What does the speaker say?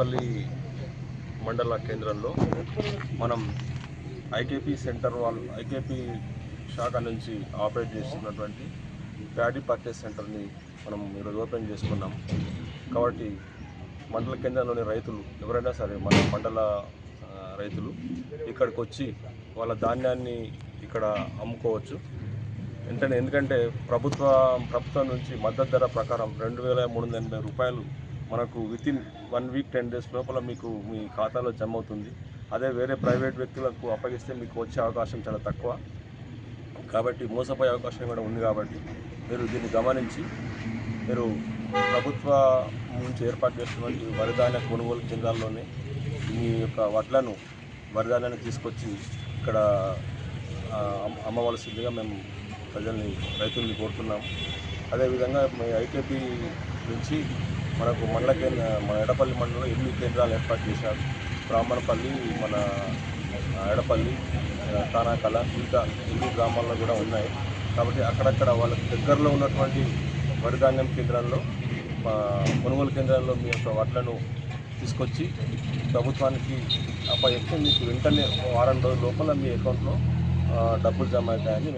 తాడేపల్లి మండల కేంద్రంలో మనం ఐకేపీ సెంటర్ వాళ్ళు ఐకేపీ శాఖ నుంచి ఆపరేట్ చేస్తున్నటువంటి ప్యాడీ పర్చేస్ సెంటర్ని మనం ఈరోజు ఓపెన్ చేసుకున్నాం. కాబట్టి మండల కేంద్రంలోని రైతులు ఎవరైనా సరే మన మండల రైతులు ఇక్కడికి వచ్చి వాళ్ళ ధాన్యాన్ని ఇక్కడ అమ్ముకోవచ్చు. వెంటనే ఎందుకంటే ప్రభుత్వ ప్రభుత్వం నుంచి మద్దతు ధర ప్రకారం రెండు వేల మూడు వందల ఎనభై రూపాయలు మనకు within one week ten days లోపల మీకు మీ ఖాతాలో జమ అవుతుంది. అదే వేరే ప్రైవేట్ వ్యక్తులకు అప్పగిస్తే మీకు వచ్చే అవకాశం చాలా తక్కువ. కాబట్టి మోసపోయే అవకాశం కూడా ఉంది కాబట్టి మీరు దీన్ని గమనించి మీరు ప్రభుత్వ నుంచి ఏర్పాటు చేస్తున్నటువంటి వరిధాన్య కొనుగోలు కేంద్రాల్లోనే మీ యొక్క వడ్లను వరిధాన్యాన్ని తీసుకొచ్చి ఇక్కడ అమ్మవలసిందిగా మేము ప్రజల్ని రైతుల్ని కోరుతున్నాము అదేవిధంగా మీ ఐకేపీ నుంచి మనకు మండల కేంద్ర మన ఎడపల్లి మండలంలో ఎనిమిది కేంద్రాలు ఏర్పాటు చేశారు. బ్రాహ్మణపల్లి మన ఎడపల్లి తానాకల ఇంకా ఎన్ని గ్రామాల్లో కూడా ఉన్నాయి. కాబట్టి అక్కడక్కడ వాళ్ళకి దగ్గరలో ఉన్నటువంటి వరిధాన్యం కేంద్రాల్లో మా కొనుగోలు కేంద్రాల్లో మీ యొక్క వడ్లను తీసుకొచ్చి ప్రభుత్వానికి అప్పచెప్తే మీకు వెంటనే వారం రోజుల లోపల మీ అకౌంట్లో డబ్బులు జమ అవుతాయని